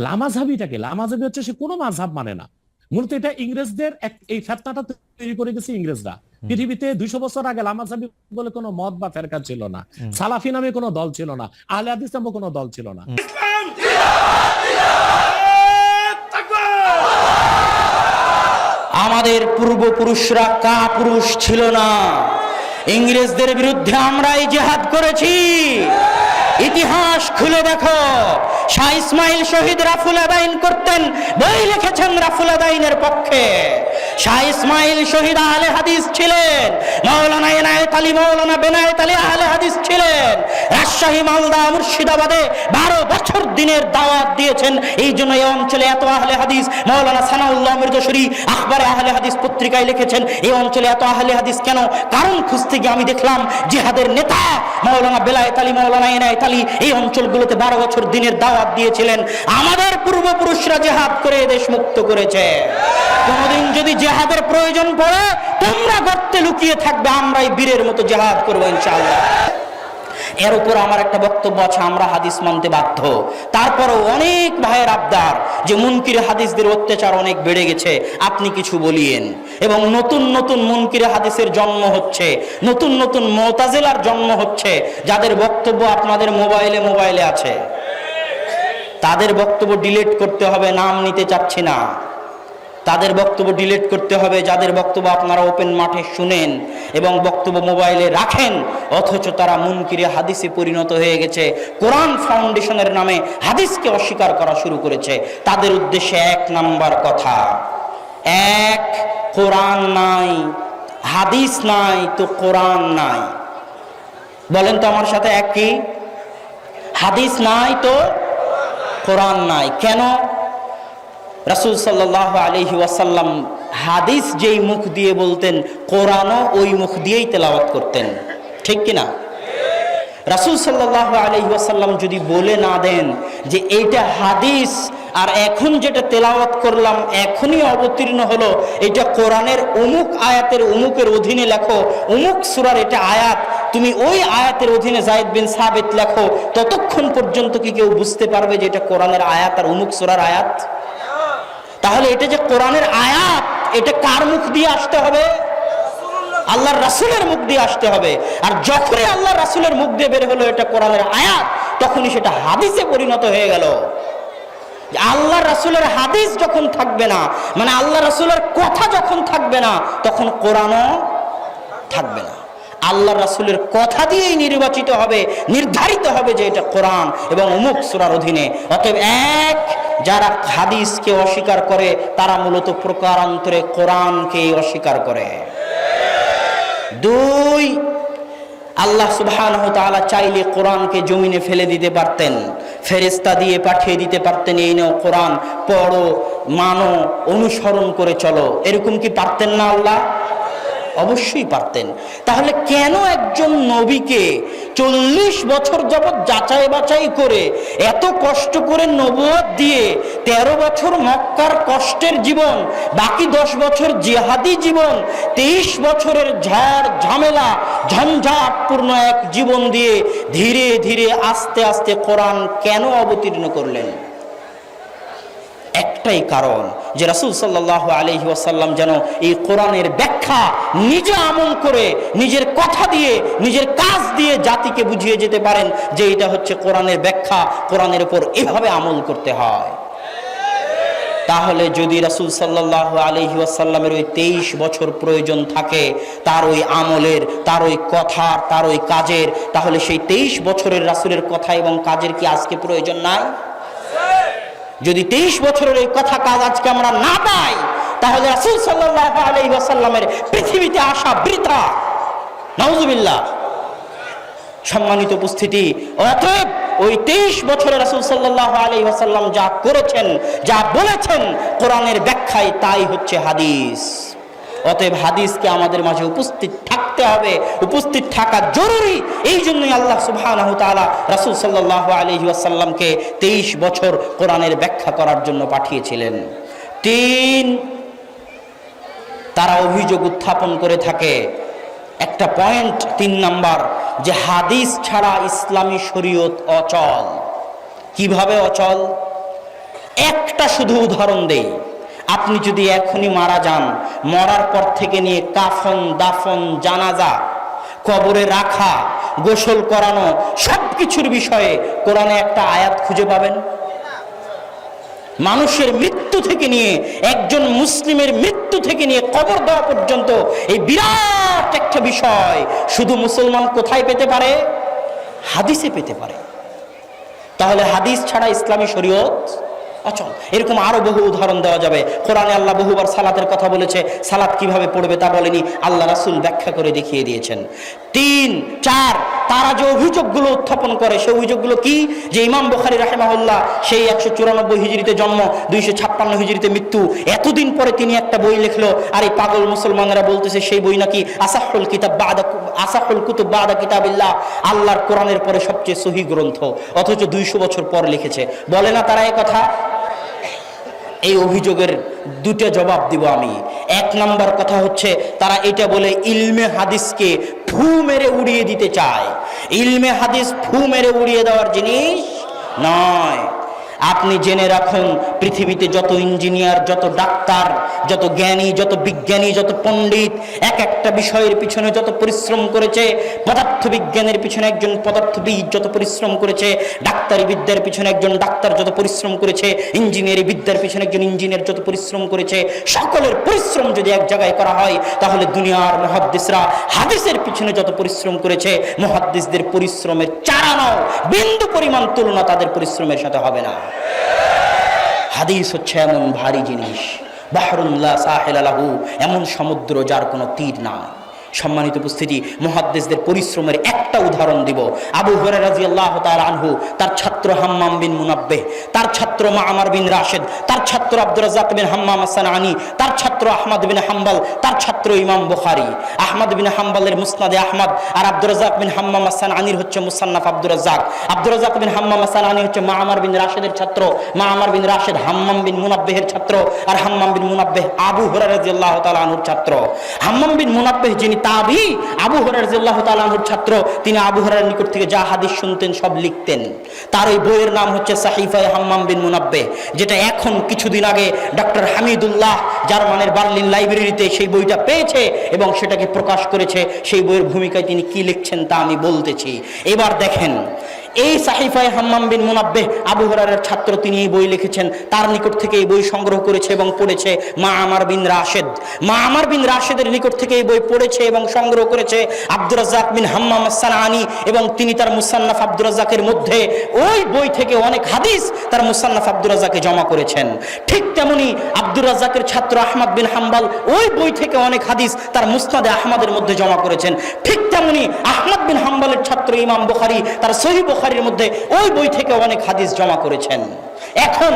লামাঝাবিটাকে লামাঝাবি হচ্ছে সে কোনো মাঝহাব মানে না। মূলত এটা ইংরেজদের এক- এই ফেতনাটা তৈরি করে গেছে ইংরেজরা। পৃথিবীতে দুইশো বছর আগে লামাঝাবি বলে কোনো মত বা ফেরকা ছিল না। সালাফি নামে কোনো দল ছিল না। আহলে হাদিস নামে কোনো দল ছিল না। আমাদের পূর্বপুরুষরা কা পুরুষ ছিল না। ইংরেজদের বিরুদ্ধে আমরাই জেহাদ করেছি। ইতিহাস খুলে দেখো। শাহ ইসমাইল শহীদ রাফুল আদাইন করতেন বই লিখেছেন রাফুল আদাইনের পক্ষে। শাহ ইসমাইল শহীদ আহলে হাদিস ছিলেন। এনায়েত আলী বেনায়েত আলী আহলে হাদিস ছিলেন। রাজশাহী, মালদা, মুর্শিদাবাদে বারো বছর দিনের দাওয়াত দিয়েছেন। এই জন্য এই অঞ্চলে এত আহলে হাদিস, মাওলানা সানাউল্লাহ আখবারে আহলে হাদিস পত্রিকায় লিখেছেন। এই অঞ্চলে এত আহলে হাদিস কেন? কারণ খুঁজতে গিয়ে আমি দেখলাম, জিহাদের নেতা মাওলানা বেলায়েত আলী, মাওলানা এনায়েত আলী এই অঞ্চলগুলোতে বারো বছর দিনের দাওয়াত দিয়েছিলেন। আমাদের পূর্বপুরুষরা জেহাদ করে দেশ মুক্ত করেছে। কোনোদিন যদি জেহাদের প্রয়োজন পড়ে, তোমরা গর্তে লুকিয়ে থাকবে, আমরাই বীরের মতো জেহাদ করব ইনশাআল্লাহ। এর উপর আমার একটা বক্তব্য আছে, আমরা হাদিস মানতে বাধ্য। তারপরও অনেক ভাইয়ের আবদার যে মুনকিরে হাদিসদের অত্যাচার অনেক বেড়ে গেছে, আপনি কিছু বলিয়েন। এবং নতুন নতুন মুনকিরে হাদিসের জন্ম হচ্ছে, নতুন নতুন মোতাজেলার জন্ম হচ্ছে, যাদের বক্তব্য আপনাদের মোবাইলে মোবাইলে আছে। তাদের বক্তব্য ডিলিট করতে হবে, নাম নিতে চাচ্ছি না। তাদের বক্তব্য ডিলিট করতে হবে, যাদের বক্তব্য আপনারা ওপেন মাঠে শুনেন এবং বক্তব্য মোবাইলে রাখেন, অথচ তারা মুনকিরে হাদিসে পরিণত হয়ে গেছে। কোরআন ফাউন্ডেশনের নামে হাদিসকে অস্বীকার করা শুরু করেছে। তাদের উদ্দেশ্যে এক নাম্বার কথা, এক, কোরআন নাই, হাদিস নাই, তো কোরআন নাই। বলেন তো আমার সাথে এক কি? হাদিস নাই তো কোরআন নাই। কেন? রাসুল সাল্লাহ আলহি ওয়াসাল্লাম হাদিস যেই মুখ দিয়ে বলতেন, কোরআনও ওই মুখ দিয়েই তেলাওয়াত করতেন। ঠিক কিনা? রাসুল সাল্লাহ আলহি ওয়াসাল্লাম যদি বলে না দেন যে এইটা হাদিস, আর এখন যেটা তেলাওয়াত করলাম, এখনই অবতীর্ণ হলো, এটা কোরআনের অমুক আয়াতের অমুকের অধীনে লেখো, অমুক সুরার এটা আয়াত, তুমি ওই আয়াতের অধীনে জায়েদ বিন সাবেত লেখো, ততক্ষণ পর্যন্ত কি কেউ বুঝতে পারবে যে এটা কোরআনের আয়াত আর অমুক সুরার আয়াত? তাহলে এটা যে কোরআনের আয়াত, এটা কার মুখ দিয়ে আসতে হবে? আল্লাহর রাসুলের মুখ দিয়ে আসতে হবে। আর যখনই আল্লাহর রাসুলের মুখ দিয়ে বের হলো এটা কোরআনের আয়াত, তখনই সেটা হাদিসে পরিণত হয়ে গেল। আল্লাহ রাসুলের হাদিস যখন থাকবে না মানে আল্লাহ রাসুলের কথা যখন থাকবে না, তখন কোরআনও থাকবে না। আল্লাহ রাসুলের কথা দিয়েই নির্বাচিত হবে, নির্ধারিত হবে যে এটা কোরআন এবং অমুক সুরার অধীনে। অতএব এক যারা হাদিসকে অস্বীকার করে, তারা মূলত প্রকারান্তরে কোরআনকে অস্বীকার করে। দুই, আল্লাহ সুবহান চাইলে কোরআনকে জমিনে ফেলে দিতে পারতেন ফেরেস্তা দিয়ে পাঠিয়ে দিতে পারতেন, এই নাও কোরআন, পড়ো, মানো, অনুসরণ করে চলো। এরকম কি পারতেন না আল্লাহ? অবশ্যই পারতেন। তাহলে কেন একজন নবীকে চল্লিশ বছর যাবৎ যাচাই বাছাই করে এত কষ্ট করে নবুয়ত দিয়ে তেরো বছর মক্কার কষ্টের জীবন, বাকি দশ বছর জেহাদি জীবন, তেইশ বছরের ঝড় ঝামেলা, ঝঞ্ঝাটপূর্ণ এক জীবন দিয়ে ধীরে ধীরে আস্তে আস্তে কোরআন কেন অবতীর্ণ করলেন? একটাই কারণ যে রাসুল সাল্লাহ আলহি ওয়াসাল্লাম যেন এই কোরআনের ব্যাখ্যা নিজে আমল করে, নিজের কথা দিয়ে, নিজের কাজ দিয়ে জাতিকে বুঝিয়ে যেতে পারেন যে এটা হচ্ছে কোরআনের ব্যাখ্যা, কোরআনের উপর এভাবে আমল করতে হয়। তাহলে যদি রাসুল সাল্লাহ আলহি ওয়াসাল্লামের ওই তেইশ বছর প্রয়োজন থাকে, তার ওই আমলের, তার ওই কথার, তার ওই কাজের, তাহলে সেই তেইশ বছরের রাসুলের কথা এবং কাজের কি আজকে প্রয়োজন নাই? যদি তেইশ বছরের এই কথা কাজ আজকে আমরা না পাই, তাহলে রাসুল সাল্লাহ ওয়াসাল্লামের পৃথিবীতে আসা বৃথা। নওজুবিল্লাহ সম্মানিত উপস্থিতি, অতএব ওই তেইশ বছরের রাসুল সাল্লাহ আলী যা করেছেন, যা বলেছেন, কোরআনের ব্যাখ্যায় তাই হচ্ছে হাদিস। অতএব হাদিসকে আমাদের মাঝে উপস্থিত থাকতে হবে, উপস্থিত থাকা জরুরি। এই জন্যই আল্লাহ তাআলা রাসূল সাল্লাল্লাহু আলাইহি ওয়াসাল্লামকে 23 বছর কোরআনের ব্যাখ্যা করার জন্য পাঠিয়েছিলেন। তিন, তারা অভিযোগ উত্থাপন করে থাকে। একটা পয়েন্ট, তিন নাম্বার, যে হাদিস ছাড়া ইসলামী শরীয়ত অচল। কীভাবে অচল? একটা শুধু উদাহরণ দেই। আপনি যদি এখনই মারা যান, মরার পর থেকে নিয়ে কাফন, দাফন, জানাজা, কবরে রাখা, গোসল করানো সব কিছুর বিষয়ে কোরআনে একটা আয়াত খুঁজে পাবেন। মানুষের মৃত্যু থেকে নিয়ে, একজন মুসলিমের মৃত্যু থেকে নিয়ে কবর দেওয়া পর্যন্ত এই বিরাট একটা বিষয় শুধু মুসলমান কোথায় পেতে পারে? হাদিসে পেতে পারে। তাহলে হাদিস ছাড়া ইসলামী শরীয়ত অচল। এরকম আরও বহু উদাহরণ দেওয়া যাবে। কোরআনে আল্লাহ বহুবার সালাতের কথা বলেছে, সালাত কীভাবে পড়বে তা বলেনি। আল্লাহ রাসুল ব্যাখ্যা করে দেখিয়ে দিয়েছেন। তিন, চার, তারা যে অভিযোগগুলো উত্থাপন করে, সেই অভিযোগগুলো কি? যে ইমাম বুখারী রাহেমাহুল্লাহ সেই একশো চুরানব্বই হিজড়িতে জন্ম, দুইশো ছাপ্পান্ন হিজড়িতে মৃত্যু। এতদিন পরে তিনি একটা বই লিখলো, আর এই পাগল মুসলমানরা বলতেছে সেই বই নাকি আসাহুল কিতাব বাদা, আসাহুল কুতুব বাদা কিতাবিল্লাহ। আল্লাহর কোরআনের পরে সবচেয়ে সহি গ্রন্থ, অথচ দুইশো বছর পর লিখেছে। বলে না তারা কথা এই অভিযোগের দুটো জবাব দিব আমি। এক নাম্বার কথা হচ্ছে, তারা এটা বলে ইলমে হাদিসকে ফু মেরে উড়িয়ে দিতে চায়। ইলমে হাদিস ফু মেরে উড়িয়ে দেওয়ার জিনিস নয়। আপনি জেনে রাখুন, পৃথিবীতে যত ইঞ্জিনিয়ার, যত ডাক্তার, যত জ্ঞানী, যত বিজ্ঞানী, যত পণ্ডিত, এক একটা বিষয়ের পিছনে যত পরিশ্রম করেছে, পদার্থবিজ্ঞানের পিছনে একজন পদার্থবিদ যত পরিশ্রম করেছে ডাক্তারি বিদ্যার পিছনে একজন ডাক্তার যত পরিশ্রম করেছে ইঞ্জিনিয়ারি বিদ্যার পিছনে একজন ইঞ্জিনিয়ার যত পরিশ্রম করেছে, সকলের পরিশ্রম যদি এক জায়গায় করা হয়, তাহলে দুনিয়ার মহাদ্দিসরা হাদিসের পিছনে যত পরিশ্রম করেছে, মহাদ্দিসদের পরিশ্রমের চারানো বিন্দু পরিমাণ তুলনা তাদের পরিশ্রমের সাথে হবে না। হাদিস হচ্ছে এমন ভারী জিনিস। বাহরুল্লাহ সাহেল আলাহু এমন সমুদ্র যার কোনো তীর নাই। সম্মানিত উপস্থিতি মহাদ্দেশদের পরিশ্রমের একটা উদাহরণ দিব। আবু হরে রাজি আল্লাহ তার আনহু তার ছাত্র হাম্মাম বিন মুনাব্বে তার ছাত্র মামার বিন রাশেদ, তার ছাত্র আব্দুর রাজাক বিন হাম্মাম হাসান আনি তার ছাত্র আহমদ বিন হাম্বাল, তার ছাত্র ইমাম বুখারি। আহমদ বিন হাম্বালের মুসনাদে আহমদ আর আব্দুর রাজাক বিন হাম্মাম হাসান আনির হচ্ছে মুসান্নাফ আব্দুর রাজাক আব্দুর রাজাক বিন হাম্মাম হাসান আনি হচ্ছে মামার বিন রাশেদের ছাত্র মামার বিন রাশেদ হাম্মাম বিন মুনাব্বেহের ছাত্র আর হাম্মাম বিন মুনাব্বেহ আবু হুরার রাদিয়াল্লাহু তাআলা আনহুর ছাত্র। হাম্মাম বিন মুনাব্বেহ যিনি তাবি, আবু হুরার রাদিয়াল্লাহু তাআলা আনহুর ছাত্র, তিনি আবু হুরার নিকট থেকে যা হাদিস শুনতেন সব লিখতেন। তার ওই বইয়ের নাম হচ্ছে সাহিফায় হাম্মাম বিন মুনাব্বে, যেটা এখন কিছুদিন আগে ডক্টর হামিদুল্লাহ জার্মানের বার্লিন লাইব্রেরিতে সেই বইটা পেয়েছে এবং সেটাকে প্রকাশ করেছে। সেই বইয়ের ভূমিকায় তিনি কি লিখছেন তা আমি বলতেছি। এবার দেখেন এই সাহিফায় হাম্মাম বিন মুনাব্বেহ আবু হুরারের ছাত্র তিনি এই বই লিখেছেন। তার নিকট থেকে এই বই সংগ্রহ করেছে এবং পড়েছে মা আমার বিন রাশেদ। মা আমার বিন রাশেদের নিকট থেকে এই বই পড়েছে এবং সংগ্রহ করেছে আব্দুর রাজ্জাক বিন হাম্মাম আসানি এবং তিনি তার মুসান্নাফ আব্দুর রাজ্জাকের মধ্যে ওই বই থেকে অনেক হাদিস তার মুসান্নাফ আব্দুর রাজ্জাকে জমা করেছেন। ঠিক তেমনি আব্দুর রাজ্জাকের ছাত্র আহমদ বিন হাম্বাল ওই বই থেকে অনেক হাদিস তার মুসনাদে আহমদের মধ্যে জমা করেছেন। ঠিক তেমনি আহমদ বিন হাম্বালের ছাত্র ইমাম বুখারি তার সহি বুখারির মধ্যে ওই বই থেকে অনেক হাদিস জমা করেছেন। এখন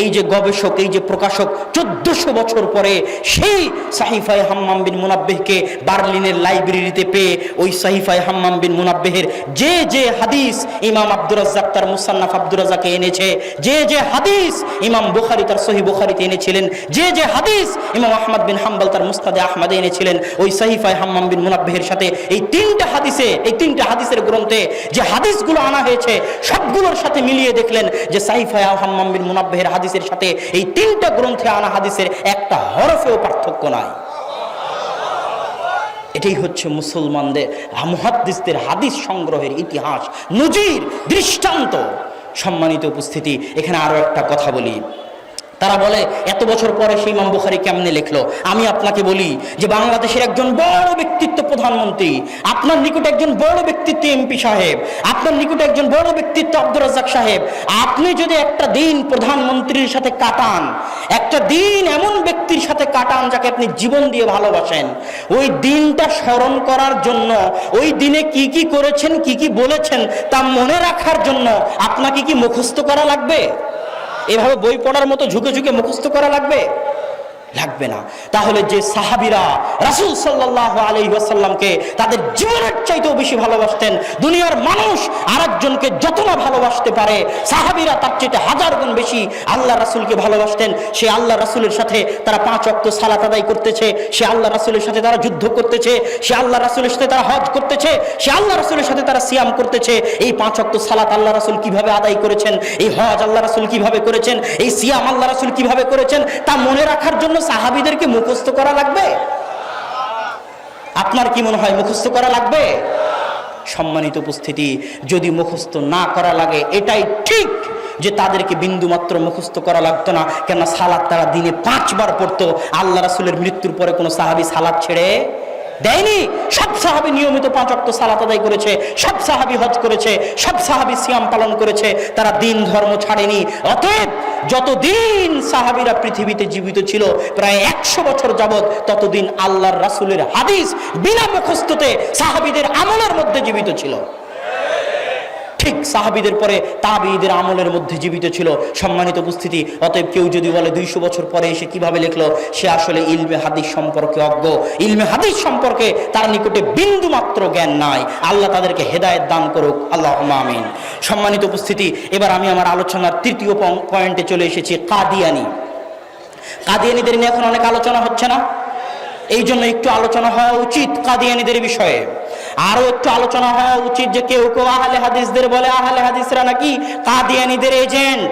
এই যে গবেষক, এই যে প্রকাশক, চোদ্দশো বছর পরে সেই সাহিফায় হাম্মাম বিন মুনাব্বেহকে বার্লিনের লাইব্রেরিতে পেয়ে ওই সাহিফায় হাম্মাম বিন মুনাব্বেহের যে যে হাদিস ইমাম আব্দুর রাজ্জাক তার মুসান্নাফ আব্দুর রাজ্জাকে এনেছে, যে যে হাদিস ইমাম বুখারি তার সহি বুখারিতে এনেছিলেন, যে যে হাদিস ইমাম আহমদ বিন হাম্বাল তার মুস্তাদে আহমদে এনেছিলেন, ওই সাহিফায় হাম্মাম বিন মুনাব্বেহের সাথে এই তিনটা হাদিসে, এই তিনটা হাদিসের গ্রন্থে যে হাদিসগুলো আনা হয়েছে, সবগুলোর সাথে মিলিয়ে দেখলেন যে সাহিফায় হাম্মাম বিন মুনাব্বেহের হাদিসের সাথে এই তিনটা গ্রন্থে আনা হাদিসের একটা হরফেও পার্থক্য নাই। এটাই হচ্ছে মুসলমানদের মুহাদ্দিসদের হাদিস সংগ্রহের ইতিহাস, নজির, দৃষ্টান্ত। সম্মানিত উপস্থিতি, এখানে আরও একটা কথা বলি। তারা বলে, এত বছর পরে সেই ইমাম বুখারি কেমনে লিখলো? আমি আপনাকে বলি যে, বাংলাদেশের একজন বড় ব্যক্তিত্ব প্রধানমন্ত্রী, আপনার নিকট একজন বড় ব্যক্তিত্ব এমপি সাহেব, আপনার নিকট একজন বড় ব্যক্তিত্ব আব্দুর রাজ্জাক সাহেব, আপনি যদি একটা দিন প্রধানমন্ত্রীর সাথে কাটান, একটা দিন এমন ব্যক্তির সাথে কাটান যাকে আপনি জীবন দিয়ে ভালোবাসেন, ওই দিনটা স্মরণ করার জন্য, ওই দিনে কি কি করেছেন, কি কি বলেছেন তা মনে রাখার জন্য আপনাকে কি মুখস্থ করা লাগবে? এভাবে বই পড়ার মতো ঝুঁকে ঝুঁকে মুখস্থ করা লাগবে? লাগবে না। তাহলে যে সাহাবিরা রাসূল সাল্লাল্লাহু আলাইহি ওয়াসাল্লামকে তাদের জীবনের চাইতেও বেশি ভালোবাসতেন, দুনিয়ার মানুষ আরেকজনকে যত না ভালোবাসতে পারে, সাহাবিরা তার চাইতে হাজার গুণ বেশি আল্লাহ রাসূলকে ভালোবাসতেন। সে আল্লাহ রাসূলের সাথে তারা পাঁচ ওয়াক্ত সালাত আদায় করতেছে, সে আল্লাহ রাসূলের সাথে তারা যুদ্ধ করতেছে, সে আল্লাহ রাসূলের সাথে তারা হজ করতেছে, সে আল্লাহ রাসুলের সাথে তারা সিয়াম করতেছে। এই পাঁচ ওয়াক্ত সালাত আল্লাহ রাসুল কীভাবে আদায় করেছেন, এই হজ আল্লাহ রাসূল কীভাবে করেছেন, এই সিয়াম আল্লাহ রাসুল কীভাবে করেছেন, তা মনে রাখার জন্য সাহাবীদেরকে মুখস্থ করা লাগবে? আপনার কি মনে হয় মুখস্থ করা লাগবে? সম্মানিত উপস্থিতি, যদি মুখস্থ না করা লাগে, এটাই ঠিক যে তাদেরকে বিন্দুমাত্র মুখস্থ করা লাগতো না, কেননা সালাদ তারা দিনে পাঁচবার পড়তো। আল্লাহ রাসুলের মৃত্যুর পরে কোনো সাহাবি সালাদ ছেড়ে দেয়নি। সব সাহাবি নিয়মিত পাঁচ অক্ট সালাত আদায় করেছে, সব সাহাবি হজ করেছে, সব সাহাবি সিয়াম পালন করেছে, তারা দিন ধর্ম ছাড়েনি। অতএব যতদিন সাহাবিরা পৃথিবীতে জীবিত ছিল, প্রায় একশো বছর যাবৎ ততদিন আল্লাহর রাসুলের হাদিস বিনা মুখস্থতে সাহাবিদের আমলের মধ্যে জীবিত ছিল। ঠিক সাহাবিদের পরে তাবিদের আমলের মধ্যে জীবিত ছিল। সম্মানিত উপস্থিতি, অতএব কেউ যদি বলে দুইশো বছর পরে এসে কীভাবে লিখলো, সে আসলে ইলমে হাদিস সম্পর্কে অজ্ঞ। ইলমে হাদিস সম্পর্কে তার নিকটে বিন্দু মাত্র জ্ঞান নাই। আল্লাহ তাদেরকে হেদায়েত দান করুক। আল্লাহ আমিন। সম্মানিত উপস্থিতি, এবার আমি আমার আলোচনার তৃতীয় পয়েন্টে চলে এসেছি, কাদিয়ানি। কাদিয়ানিদের নিয়ে এখন অনেক আলোচনা হচ্ছে না? এই জন্য একটু আলোচনা হওয়া উচিত কাদিয়ানিদের বিষয়ে। আরও একটু আলোচনা হওয়া উচিত যে কেউ কেউ আহলে হাদিসদের বলে, আহলে হাদিসরা নাকি কাদিয়ানিদের এজেন্ট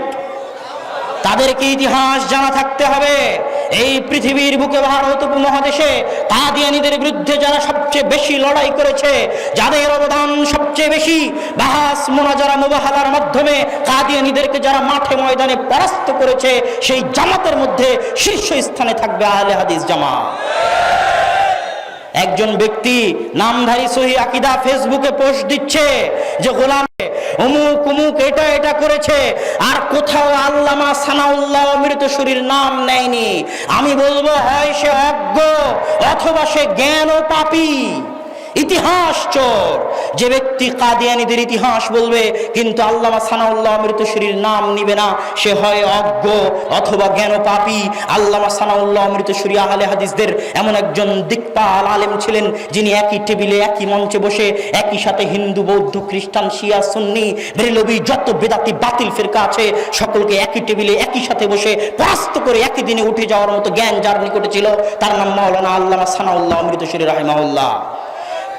তাদেরকে ইতিহাস জানা থাকতে হবে। এই পৃথিবীর বুকে ভারত উপমহাদেশে কাদিয়ানিদের বিরুদ্ধে যারা সবচেয়ে বেশি লড়াই করেছে, যাদের অবদান সবচেয়ে বেশি, বাহাস, মোনাজারা, মুবাহালার মাধ্যমে কাদিয়ানিদেরকে যারা মাঠে ময়দানে পরাস্ত করেছে, সেই জামাতের মধ্যে শীর্ষ স্থানে থাকবে আহলে হাদিস জামাত। একজন ব্যক্তি নামধারী সহি আকিদা ফেসবুকে পোস্ট দিচ্ছে যে গোলাম অমুক অমুক, এটা এটা করেছে, আর কোথাও আল্লামা সানাউল্লাহ মৃতসুরীর নাম নেয়নি। আমি বলব, হয় সে অজ্ঞ, অথবা সে জ্ঞান ও পাপী। ইতিহাস চোর। যে ব্যক্তি কাদিয়ানিদের ইতিহাস বলবে, কিন্তু আল্লামা সানাউল্লাহ মৃতশরীর নাম নিবে না। সে হয় অজ্ঞ অথবা জ্ঞান পাপী। আল্লামা সানাউল্লাহ মৃতশরী আহলে হাদিসদের এমন একজন দিকপাল আলেম ছিলেন, যিনি একই টেবিলে, একই মঞ্চে বসে, একই সাথে হিন্দু, বৌদ্ধ, খ্রিস্টান, শিয়া, সুন্নি বেরেলবি যত বেদাতি বাতিল ফিরকা আছে, সকলকে একই টেবিলে, একই সাথে বসে, পরাস্ত করে একই দিনে উঠে যাওয়ার মতো জ্ঞান যার নিকটে ছিল, তার নাম মাওলানা আল্লামা সানাউল্লাহ মৃতশরী রাহিমাউল্লাহ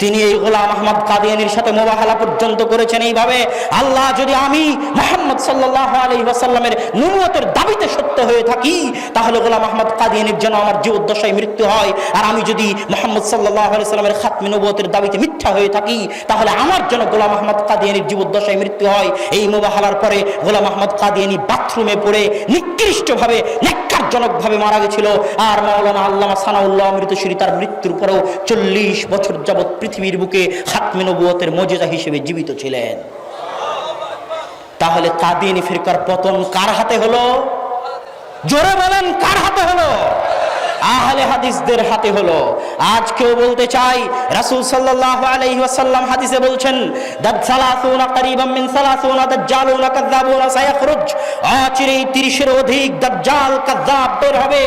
তিনি এই গোলাম আহমদ কাদিয়ানির সাথে মোবাহালা পর্যন্ত করেছেন এইভাবে। আল্লাহ যদি আমি মোহাম্মদ সাল্লাহ আলী ওয়াসাল্লামের নুমতের দাবিতে সত্য হয়ে থাকি, তাহলে গোলাম আহমদ কাদিয়ানির যেন আমার জীবদ্দশায় মৃত্যু হয়, আর আমি যদি মোহাম্মদ সাল্লাহ আলি সাল্লামের খাতমি নবতের দাবিতে মিথ্যা হয়ে থাকি, তাহলে আমার যেন গোলাম আহমদ কাদিয়ানির জীবদ্দশায় মৃত্যু হয়, এই মোবাহালার পরে গোলাম আহমদ কাদিয়ানি বাথরুমে পড়ে নিকৃষ্টভাবে ন্যাক্কারজনকভাবে মারা গেছিল। আর মাওলানা আল্লামা সানাউল্লাহ মৃতশ্রী তার মৃত্যুর পরেও চল্লিশ বছর যাবৎ পৃথিবীর বুকে হাতমে নবুয়তের মজেদা হিসেবে জীবিত ছিলেন। তাহলে কাদিন ফিরকার পতন কার হাতে হলো? জোরে বলেন, কার হাতে হলো? আহলে হাদিসদের হাতে হলো। আজ কেউ বলতে চাই রাসূল সাল্লাল্লাহু আলাইহি ওয়াসাল্লাম হাদিসে বলছেন, দাদ সালাসুনা করিবাম মিন সালাসুনা দাজ্জালুনা কাযাবুনা সায়াখরুজ। অচিরেই 30 এর অধিক দাজ্জাল কাযাব বের হবে।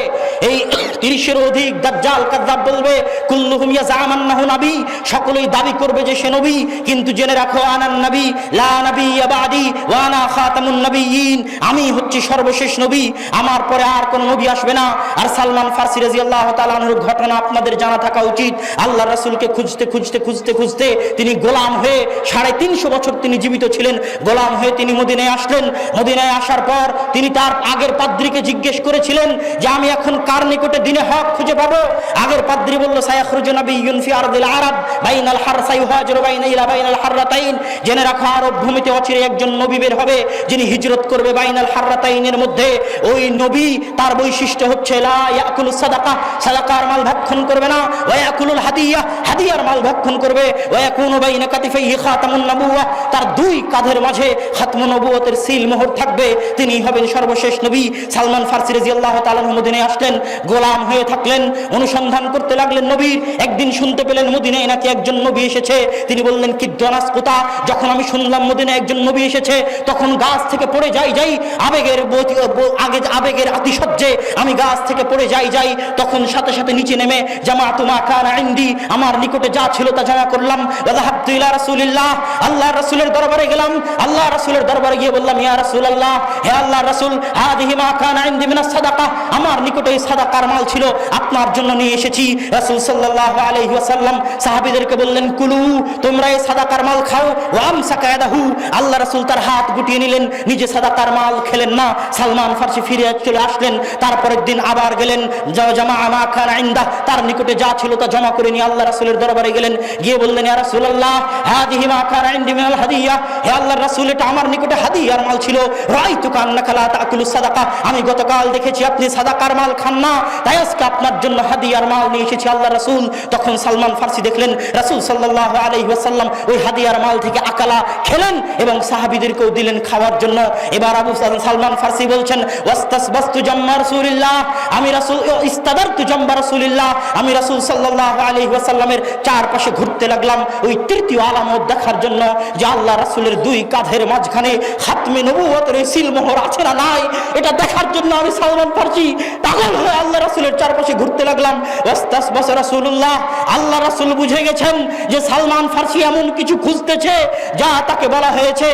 এই 30 এর অধিক দাজ্জাল কাযাব বলবে, কুল্লুহুম ইয়াজামান্নাহু নবী সকলেই দাবি করবে যে সে নবী। কিন্তু জেনে রাখো, আনান নবী, লা নবী বাদি ওয়া আনা খাতামুন নবিয়্যিন আমি হচ্ছি সর্বশেষ নবী, আমার পরে আর কোন নবী আসবে না। আর সালমান ফার্সি রাদিয়াল্লাহু তাআলা আনহুর ঘটনা আপনাদের জানা থাকা উচিত। আল্লাহ রাসূলকে খুঁজতে খুঁজতে খুঁজতে খুঁজতে তিনি গোলাম হয়ে সাড়ে তিনশো বছর তিনি জীবিত ছিলেন। গোলাম হয়ে তিনি মদিনায় আসলেন। মদিনায় আসার পর তিনি তার আগের পাদ্রীকে জিজ্ঞেস করেছিলেন যে, আমি এখন কার নিকটে দিনে হক খুঁজে পাবো। আগের পাদ্রী বলল জেনে রাখো আরব ভূমিতে অচিরে একজন নবী বের হবে, যিনি হিজরত করবে বাইনাল মধ্যে। ওই নবী তার বৈশিষ্ট্য হচ্ছে সাদাকার মাল ভক্ষণ করবে না। হাদিয়া, হাদিয়ার মাল ভক্ষণ করবে। বাইনা তার দুই কাঁধের মাঝে নবুয়তের সিল মোহর থাকবে। তিনি হবেন সর্বশেষ নবী। সালমান ফার্সি রাদিয়াল্লাহু তাআলা মদিনায় আসলেন। গোলাম হয়ে থাকলেন, অনুসন্ধান করতে লাগলেন নবীর একদিন শুনতে পেলেন মদিনায় নাকি একজন নবী এসেছে। তিনি বললেন, কি দনাস কোথা? যখন আমি শুনলাম মদিনায় একজন নবী এসেছে, তখন গাছ থেকে পড়ে যাই যাই, আবেগের আগে আবেগের আতিশয্যে আমি গাছ থেকে পড়ে যাই যাই, তখন সাথে সাথে নিচে নেমে জামা তুমা কানা ইন্দি, আমার নিকটে যা ছিল তা জানা করলাম। ওয়াদাহাবতু ইলা আল্লাহ রাসূলের দরবারে গেলাম। আল্লাহ রাসূলের দরবারে গিয়ে বললাম, ইয়া রাসূলুল্লাহ, হে আল্লাহ রাসূল হাদিহি মা কানা ইন্দি মিনাস সাদাকা, আমার নিকটে সাদাকার মাল ছিল, আপনার জন্য নিয়ে এসেছি। রাসূল সাল্লাল্লাহু আলাইহি ওয়াসাল্লাম সাহাবীদেরকে বললেন, কুলু, তোমরা এই সাদাকার মাল খাও ওয়াম আল্লাহ রাসূল তার হাত গুটিয়ে নিলেন, নিজে সাদাকার মাল খেলেন না। সালমান ফার্সি ফিরে চলে আসলেন, তারপরের দিন আবার গেলেন আমা খান আইন্দা তার নিকটে যা ছিল তা জমা করে নিয়ে আল্লাহ রাসূলের দরবারে গেলেন। গিয়ে বললেন, ইয়া হাদিহি মা খান আইন্দি মিনাল হাদিয়া। হে রাসূল, এটা আমার নিকটে হাদিয়ার মাল ছিল। রাইতু কান্নাকা লা তাকুলু সাদাকা। আমি গতকাল দেখেছি, আপনি সাদাকার মাল খান না। তাই আজকে আপনার জন্য হাদিয়ার মাল নিয়ে এসেছি। আল্লাহ রাসূল তখন সালমান ফার্সি দেখলেন, রাসূল সাল্লাল্লাহু আলাইহি ওয়াসাল্লাম ওই হাদিয়ার মাল থেকে আকালা খেলেন এবং সাহাবীদেরকেও দিলেন খাওয়ার জন্য। এবার আবু সালমান ফার্সি বলছেন আমি রাসূল ইস্তাদারতু জাম্বা রাসূলিল্লাহ, আমি রাসূল সাল্লাল্লাহু আলাইহি ওয়াসাল্লামের চারপাশে ঘুরতে লাগলাম ওই তৃতীয় আলামত দেখার জন্য যে আল্লাহ রাসূলের দুই কাঁধের মাঝখানে খাতমে নবুয়তের সিলমোহর আছে না নাই? এটা দেখার জন্য আমি সালমান ফার্সি হয়ে আল্লাহ রাসূলের চারপাশে ঘুরতে লাগলাম। রাসূলুল্লাহ, আল্লাহ রাসূল বুঝে গেছেন যে সালমান ফার্সি এমন কিছু খুঁজতেছে যা তাকে বলা হয়েছে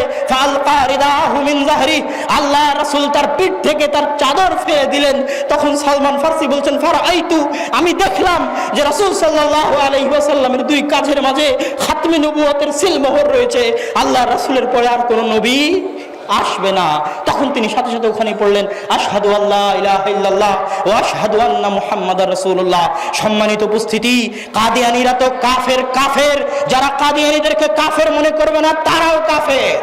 আল্লাহ রাসূল তার পিঠ থেকে তার চাদর ফেলে দিলেন। তখন সালমান ফার্সি বলছেন, ফারাআইতু আমি দেখলাম যে রাসূল সাল্লাল্লাহু আলাইহি ওয়াসাল্লামের দুই কাজের মাঝে খাতমে নবুয়তের সিলমোহর রয়েছে। আল্লাহ রাসূলের পরে আর কোনো নবী আসবে না। তখন তিনি সাথে সাথে ওখানে পড়লেন, আশহাদু আল্লাহ ইলাহা ও আশহাদু আন্না মুহাম্মাদার রাসূলুল্লাহ। সম্মানিত উপস্থিতি, কাদিয়ানীরা তো কাফের কাফের, যারা কাদিয়ানীদেরকে কাফের মনে করবে না, তারাও কাফের।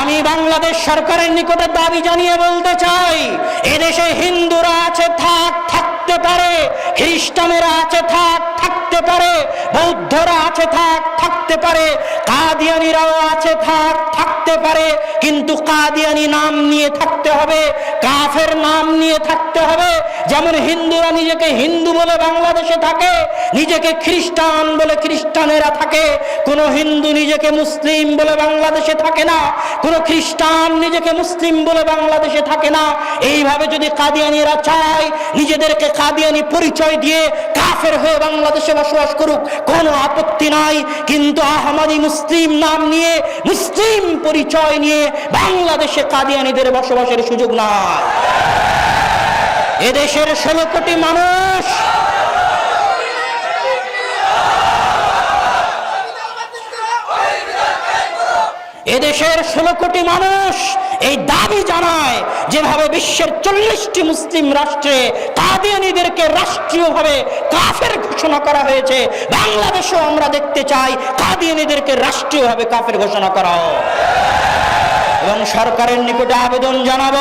আমি বাংলাদেশ সরকারের নিকটে দাবি জানিয়ে বলতে চাই, এদেশে হিন্দুরা আছে, থাক, থাকতে পারে, খ্রিস্টানেরা আছে, থাক, থাকতে পারে, বৌদ্ধরা আছে, থাক থাকতে পারে, কাদিয়ানিরাও আছে, থাক, থাকতে পারে, কিন্তু কাদিয়ানি নাম নিয়ে থাকতে হবে, কাফের নাম নিয়ে থাকতে হবে যেমন হিন্দুরা নিজেকে হিন্দু বলে বাংলাদেশে থাকে, নিজেকে খ্রিস্টান বলে খ্রিস্টানেরা থাকে, কোন হিন্দু নিজেকে মুসলিম বলে বাংলাদেশে থাকে না, কোন খ্রিস্টান নিজেকে মুসলিম বলে বাংলাদেশে থাকে না। এইভাবে যদি কাদিয়ানিরা চায়, নিজেদেরকে কাদিয়ানি পরিচয় দিয়ে কাফের হয়ে বাংলাদেশে বসবাস করুক, কোনো আপত্তি নাই। কিন্তু আহমাদি মুসলিম নাম নিয়ে, মুসলিম পরিচয় নিয়ে বাংলাদেশে কাদিয়ানিদের বসবাসের সুযোগ নাই। এদেশের ষোলো কোটি মানুষ। এদেশের ষোলো কোটি মানুষ এই দাবি জানায়, যেভাবে বিশ্বের চল্লিশটি মুসলিম রাষ্ট্রে কাদিয়ানিদেরকে রাষ্ট্রীয়ভাবে কাফের ঘোষণা করা হয়েছে। বাংলাদেশেও আমরা দেখতে চাই কাদিয়ানিদেরকে রাষ্ট্রীয়ভাবে কাফের ঘোষণা করা এবং সরকারের নিকটে আবেদন জানাব।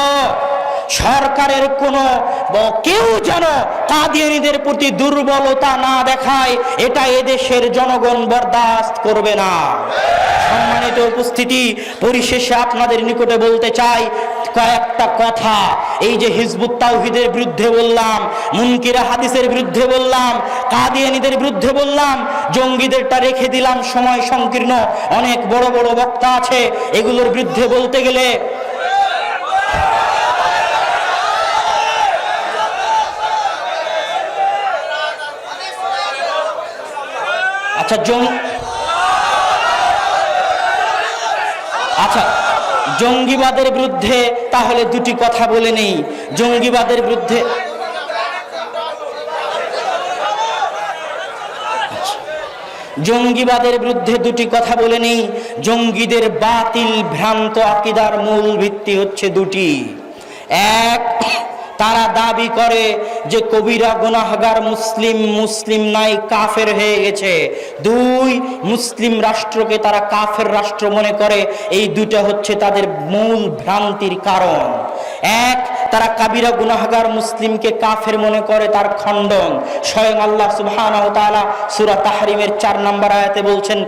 সরকারের কোনো কেউ যেন কাদিয়ানিদের প্রতি দুর্বলতা না দেখায়, এটা এদেশের জনগণ বরদাস্ত করবে না। সম্মানিত উপস্থিতি, পরিশেষে আপনাদের নিকটে বলতে চাই, কয়েকটা কথা। এই যে হিজবুত তাওহিদের বিরুদ্ধে বললাম, মুনকিরা হাদিসের বিরুদ্ধে বললাম, কাদিয়ানিদের বিরুদ্ধে বললাম, জঙ্গিদেরটা রেখে দিলাম, সময় সংকীর্ণ, অনেক বড় বড় বক্তা আছে, এগুলোর বিরুদ্ধে বলতে গেলে আচ্ছা জং আচ্ছা জঙ্গিবাদের বিরুদ্ধে তাহলে দুটি কথা বলে নেই। জঙ্গিবাদের বিরুদ্ধে জঙ্গিবাদের বিরুদ্ধে দুটি কথা বলে নেই। জঙ্গিদের বাতিল ভ্রান্ত আকিদার মূল ভিত্তি হচ্ছে দুটি। এক, তারা দাবি করে যে কবিরা গুনাহগার মুসলিম মুসলিম নাই, কাফের হয়ে গেছে। দুই মুসলিম রাষ্ট্রকে তারা কাফের রাষ্ট্র মনে করে। এই দুটা হচ্ছে তাদের মূল ভ্রান্তির কারণ। এক তারা কাবিরা গুনাহগার মুসলিমকে কাফের মনে করে তার খণ্ডন। স্বয়ং আল্লাহ তাআলা সূরা তাহরিমের 4 নম্বর আয়াতে বলছেন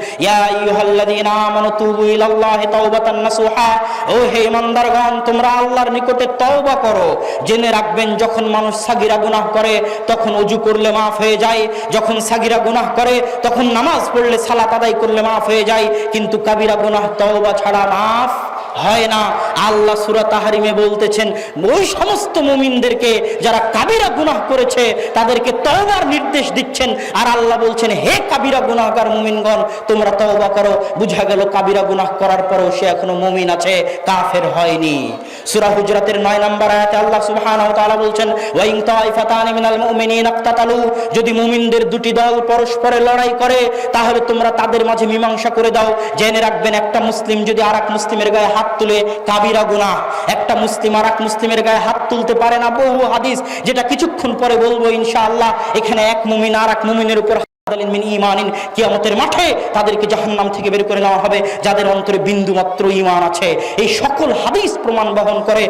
ও হে ইমানদারগণ, তোমরা আল্লাহর নিকটে তওবা করো। জেনে রাখবেন, যখন মানুষ সাগিরা গুনাহ করে, তখন অজু করলে মাফ হয়ে যায়। যখন সাগিরা গুনাহ করে, তখন নামাজ পড়লে সালাত আদায় করলে মাফ হয়ে যায়। কিন্তু কাবিরা গুনাহ তওবা ছাড়া মাফ হয় না। আল্লাহ সুরা তাহারিমে বলতেছেন, ওই সমস্ত মুমিনদেরকে যারা কাবিরা গুনাহ করেছে, তাদেরকে তওবার নির্দেশ দিচ্ছেন। আর আল্লাহ বলছেন, হে কাবিরা গুনাহগার মুমিনগণ, তোমরা তওবা করো। বুঝা গেল কাবিরা গুনাহ করার পরেও সে এখনও মুমিন আছে, কাফের হয়নি। সূরা হুজরাতের 9 নম্বর আয়াতে আল্লাহ সুবহানাহু ওয়া তাআলা বলছেন ওয়া ইন তাইফাতানি মিনাল মুমিনিনা ইকতাতালু যদি মুমিনদের দুটি দল পরস্পরে লড়াই করে, তাহলে তোমরা তাদের মাঝে মীমাংসা করে দাও। জেনে রাখবেন, একটা মুসলিম যদি আরেক মুসলিমের গায়ে হাত তুলে কাবিরা গুণা একটা মুসলিম আরেক মুসলিমের গায়ে হাত তুলতে পারে না বহু হাদিস, যেটা কিছুক্ষণ পরে বলব ইনশাআল্লাহ, এখানে এক মুমিন আর এক মুমিনের উপর কিয়ামতের মাঠে তাদেরকে জাহান্নাম থেকে বের করে নেওয়া হবে, যাদের অন্তরে বিন্দু মাত্র ইমান আছে। এই সকল হাদিস প্রমাণ বহন করে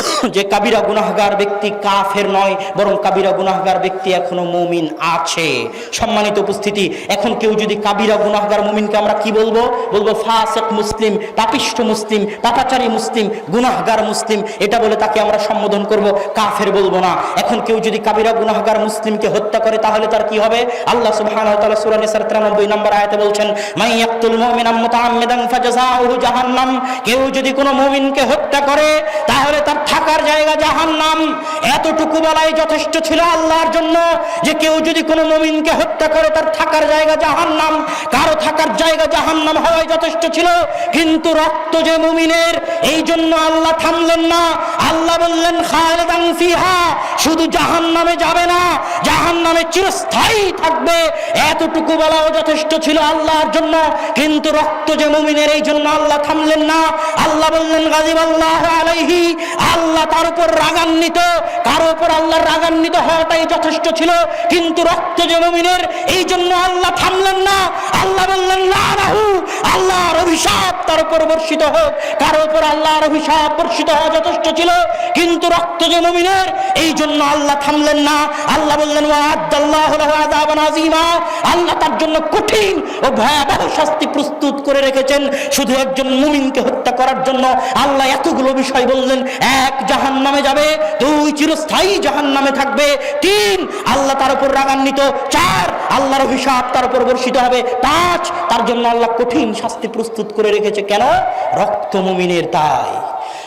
যে কাবিরা গুনাহগার ব্যক্তি কাফের নয়, বরং কাবিরা গুনাহগার ব্যক্তি এখনও মুমিন আছে। সম্মানিত উপস্থিতি, এখন কেউ যদি কাবিরা গুনাহগার মুমিনকে আমরা কি বলব? বলব ফাসিক মুসলিম পাপিষ্ঠ মুসলিম, পাপাচারী মুসলিম, গুনাহগার মুসলিম, এটা বলে তাকে আমরা সম্বোধন করব, কাফের বলব না। এখন কেউ যদি কাবিরা গুনাহগার মুসলিমকে হত্যা করে, তাহলে তার কি হবে? আল্লাহ সুবহানাহু ওয়া তাআলা সূরা নিসার 93 নম্বর আয়াতে বলছেন, মান ইয়াকতুল মুমিনাম মুতাআম্মিদান ফাজাযাউহু জাহান্নাম। কেউ যদি কোনো মুমিনকে হত্যা করে, তাহলে তার থাকার জায়গা জাহান্নাম। এতটুকু বলাই যথেষ্ট ছিল আল্লাহর জন্য যে কেউ যদি কোনো মুমিনকে হত্যা করে তার থাকার জায়গা জাহান্নাম, কারও থাকার জায়গা জাহান্নাম হওয়াই যথেষ্ট ছিল। কিন্তু রক্ত যে মুমিনের, এই জন্য আল্লাহ থামলেন না। আল্লাহ বললেন, খালেদান ফিহা, শুধু জাহান্নামে যাবে না, জাহান্নামে চিরস্থায়ী থাকবে। এতটুকু বলাও যথেষ্ট ছিল আল্লাহর জন্য, কিন্তু রক্ত যে মুমিনের, এই জন্য আল্লাহ থামলেন না। আল্লাহ বললেন গাজিব আল্লাহ আলাইহি আল্লাহ তার উপর রাগান্বিত, কারও উপর আল্লাহর রাগান্বিত হওয়াটাই যথেষ্ট ছিল, কিন্তু রক্ত যে মুমিনের, এই জন্য আল্লাহ থামলেন না। আল্লাহ বললেন, না আল্লাহর অভিশাপ তার উপর বর্ষিত হোক। উপর আল্লাহর অভিশাপ বর্ষিত হওয়া যথেষ্ট ছিল, কিন্তু রক্ত এই জন্য আল্লাহ থামলেন না। আল্লাহ বললেন আল্লাহ তার জন্য কঠিন ও ভয়াবহ শাস্তি প্রস্তুত করে রেখেছেন। শুধু একজন মুমিনকে হত্যা করার জন্য আল্লাহ এতগুলো বিষয় বললেন। এক জাহান নামে যাবে। দুই, চিরস্থায়ী জাহান নামে থাকবে। তিন, আল্লাহ তার উপর রাগান্বিত। চার, আল্লাহর অভিশাপ তার উপর বর্ষিত হবে। পাঁচ, তার জন্য আল্লাহ কঠিন শাস্তি প্রস্তুত করে রেখেছে। কেন? রক্ত মুমিনের তাই।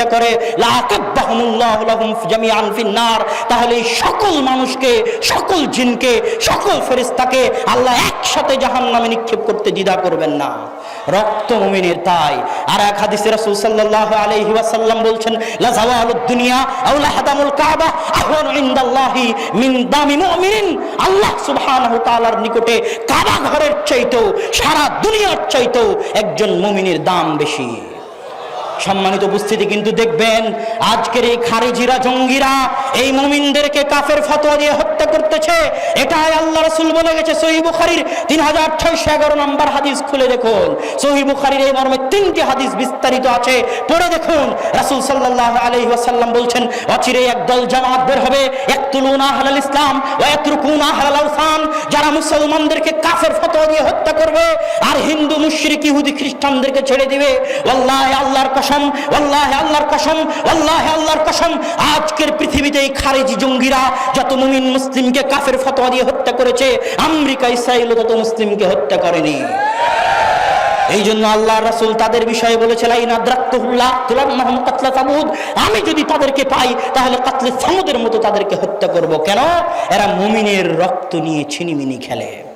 করে জামিআন ফিন্নার। তাহলে সকল মানুষকে, সকল জিনকে, সকল ফেরেশতাকে আল্লাহ একসাথে জাহান্নামে নিক্ষেপ করতে দ্বিধা করবেন না। রক্ত মুমিনের তাই। আর এক হাদিসে রাসূল বলছেন দুনিয়া কাবা মিন দামি আল্লাহ নিকটে কাবা ঘরের চাইতেও, সারা দুনিয়ার চাইতেও একজন মুমিনের দাম বেশি। সম্মানিত উপস্থিতি কিন্তু দেখবেন, আজকের এই খারিজিরা, জঙ্গিরা, এই মুমিনদেরকে কাফের ফতোয়া দিয়ে হত্যা করতেছে। এটাই আল্লাহ রসুল বলে গেছে সহি বুখারির তিন হাজার ছয়শো এগারো নম্বর হাদিস খুলে দেখুন। সহি বুখারির এই মর্মে তিনটি হাদিস বিস্তারিত আছে, পড়ে দেখুন। রাসুল সাল্লাহ আলহি ওয়াসাল্লাম বলছেন, অচিরে একদল জামাত বের হবে একতুলুনা হালাল ইসলাম ও একরুকুনা হালাল আউসান যারা মুসলমানদেরকে কাফের ফতোয়া দিয়ে হত্যা করবে, আর হিন্দু, মুশরিক, ইহুদি, খ্রিস্টানদেরকে ছেড়ে দিবে। আল্লাহ আল্লাহর কসম, আল্লাহ আল্লাহর কসম, আল্লাহ আল্লাহর কসম। আজকের পৃথিবীতে এই খারেজি জঙ্গিরা যত মুমিন মুসলিমকে কাফের ফতোয়া দিয়ে হত্যা করেছে, আমেরিকা ইসরায়েল তত মুসলিমকে হত্যা করেনি। এই জন্য আল্লাহ রাসুল তাদের বিষয়ে বলেছে আমি যদি তাদেরকে পাই, তাহলে কাতলে সামুদের মতো তাদেরকে হত্যা করব। কেন? এরা মুমিনের রক্ত নিয়ে ছিনিমিনি খেলে।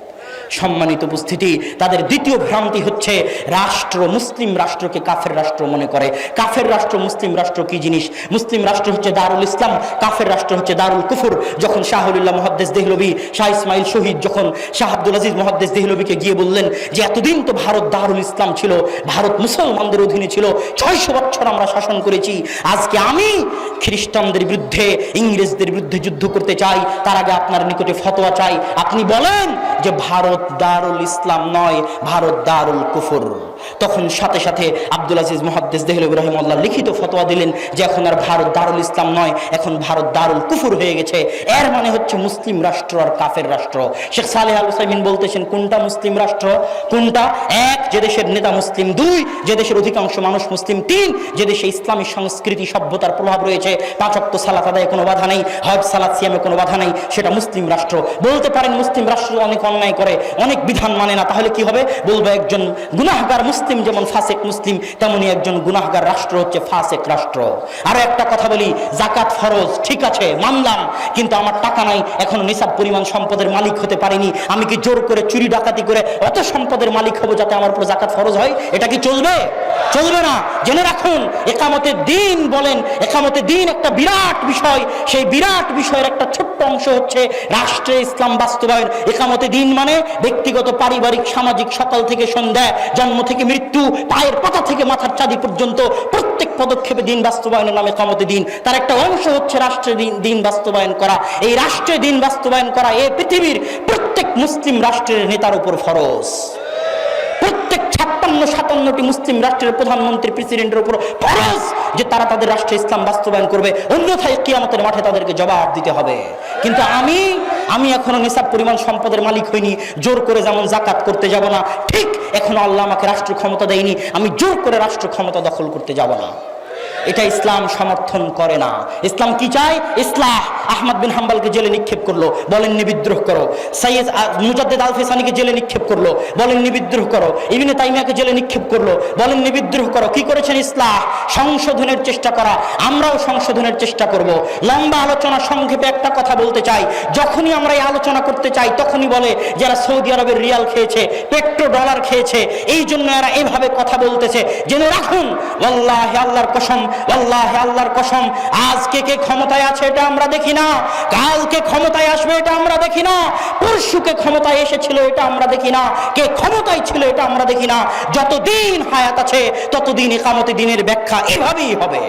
সম্মানিত উপস্থিতি, তাদের দ্বিতীয় ভ্রান্তি হচ্ছে রাষ্ট্র, মুসলিম রাষ্ট্রকে কাফের রাষ্ট্র মনে করে। কাফের রাষ্ট্র, মুসলিম রাষ্ট্র কি জিনিস? মুসলিম রাষ্ট্র হচ্ছে দারুল ইসলাম, কাফের রাষ্ট্র হচ্ছে দারুল কুফুর। যখন শাহুল্লাহ মহাদ্দেশ দেহলবি শাহ ইসমাইল শহীদ যখন শাহ আব্দুল আজিজ মহাদ্দেশ দেহলবিকে গিয়ে বললেন যে, এতদিন তো ভারত দারুল ইসলাম ছিল, ভারত মুসলমানদের অধীনে ছিল, ছয়শো বছর আমরা শাসন করেছি, আজকে আমি খ্রিস্টানদের বিরুদ্ধে, ইংরেজদের বিরুদ্ধে যুদ্ধ করতে চাই, তার আগে আপনার নিকটে ফতোয়া চাই। আপনি বলেন যে, ভারত ভারত দারুল ইসলাম নয়, ভারত দারুল কুফুর। তখন সাথে সাথে আব্দুল আজিজ মহাদ্দেস দেহলবি রহিমল্লাহ লিখিত ফতোয়া দিলেন যে এখন আর ভারত দারুল ইসলাম নয়, এখন ভারত দারুল কুফুর হয়ে গেছে। এর মানে হচ্ছে মুসলিম রাষ্ট্র আর কাফের রাষ্ট্র। শেখ সালেহ আল হুসাইমিন বলতেছেন, কোনটা মুসলিম রাষ্ট্র? কোনটা? এক, যে দেশের নেতা মুসলিম, দুই, যে দেশের অধিকাংশ মানুষ মুসলিম, তিন, যে দেশে ইসলামী সংস্কৃতি সভ্যতার প্রভাব রয়েছে। পাঁচ অক্ত সালাত আদায় কোনো বাধা নেই, হজ, সালাত, সিয়ামে কোনো বাধা নেই, সেটা মুসলিম রাষ্ট্র। বলতে পারেন মুসলিম রাষ্ট্র অনেক অন্যায় করে অনেক বিধান মানে না, তাহলে কি হবে? বলব একজন গুনাহগার মুসলিম যেমন ফাসেক মুসলিম, তেমনি একজন গুনাহগার রাষ্ট্র হচ্ছে ফাসেক রাষ্ট্র। আরও একটা কথা বলি জাকাত ফরজ, ঠিক আছে, মানলাম, কিন্তু আমার টাকা নাই, এখনও নিসাব পরিমাণ সম্পদের মালিক হতে পারিনি। আমি কি জোর করে চুরি, ডাকাতি করে অত সম্পদের মালিক হব যাতে আমার উপর জাকাত ফরজ হয়? এটা কি চলবে? চলবে না। জেনে রাখুন একামতে দিন বলেন একামতে দিন একটা বিরাট বিষয়। সেই বিরাট বিষয়ের একটা ছোট্ট অংশ হচ্ছে রাষ্ট্রে ইসলাম বাস্তবায়ন। একামতে দিন মানে ব্যক্তিগত, পারিবারিক, সামাজিক সকাল থেকে সন্ধ্যা, জন্ম থেকে মৃত্যু, পায়ের পাতা থেকে মাথার চাঁদি পর্যন্ত প্রত্যেক পদক্ষেপে দিন বাস্তবায়নের নামে ক্ষমতে দিন। তার একটা অংশ হচ্ছে রাষ্ট্রের দিন বাস্তবায়ন করা। এই রাষ্ট্রে দিন বাস্তবায়ন করা এ পৃথিবীর প্রত্যেক মুসলিম রাষ্ট্রের নেতার উপর ফরজ। ছাপ্পান্ন সাতান্নটি মুসলিম রাষ্ট্রের প্রধানমন্ত্রী প্রেসিডেন্টের উপর ফরজ যে তারা তাদের রাষ্ট্রে ইসলাম বাস্তবায়ন করবে, অন্যথায় কিয়ামতের মাঠে তাদেরকে জবাব দিতে হবে। কিন্তু আমি আমি এখনও নিসাব পরিমাণ সম্পদের মালিক হইনি, জোর করে যেমন জাকাত করতে যাব না, ঠিক এখনও আল্লাহ আমাকে রাষ্ট্র ক্ষমতা দেয়নি, আমি জোর করে রাষ্ট্র ক্ষমতা দখল করতে যাব না। এটা ইসলাম সমর্থন করে না। ইসলাম কি চায়? ইসলাহ। আহমদ বিন হাম্বালকে জেলে নিক্ষেপ করল। বলেননি বিদ্রোহ করো। সৈয়দ মুজাদ্দেদ আল ফেসানিকে জেলে নিক্ষেপ করল। বলেননি বিদ্রোহ করো। ইবিনে তাইমিয়াকে জেলে নিক্ষেপ করল। বলেননি বিদ্রোহ করো। কি করেছেন? ইসলাহ। সংশোধনের চেষ্টা করা। আমরাও সংশোধনের চেষ্টা করব। লম্বা আলোচনা সংক্ষেপে একটা কথা বলতে চাই। যখনই আমরা এই আলোচনা করতে চাই, তখনই বলে যারা সৌদি আরবের রিয়াল খেয়েছে পেট্রো ডলার খেয়েছে, এই জন্য এরা এভাবে কথা বলতেছে। জেনে রাখুন আল্লাহ আল্লাহর কসম আল্লাহ, আল্লাহর কসম, আজকে কে ক্ষমতায় আছে এটা আমরা দেখি না, কালকে ক্ষমতায় আসবে এটা আমরা দেখি না, পরশুকে ক্ষমতায় এসেছিল এটা আমরা দেখি না, কে ক্ষমতায় ছিল এটা আমরা দেখি না, যতদিন হায়াত আছে ততদিন একামতি দিনের ব্যাখ্যা এভাবেই হবে।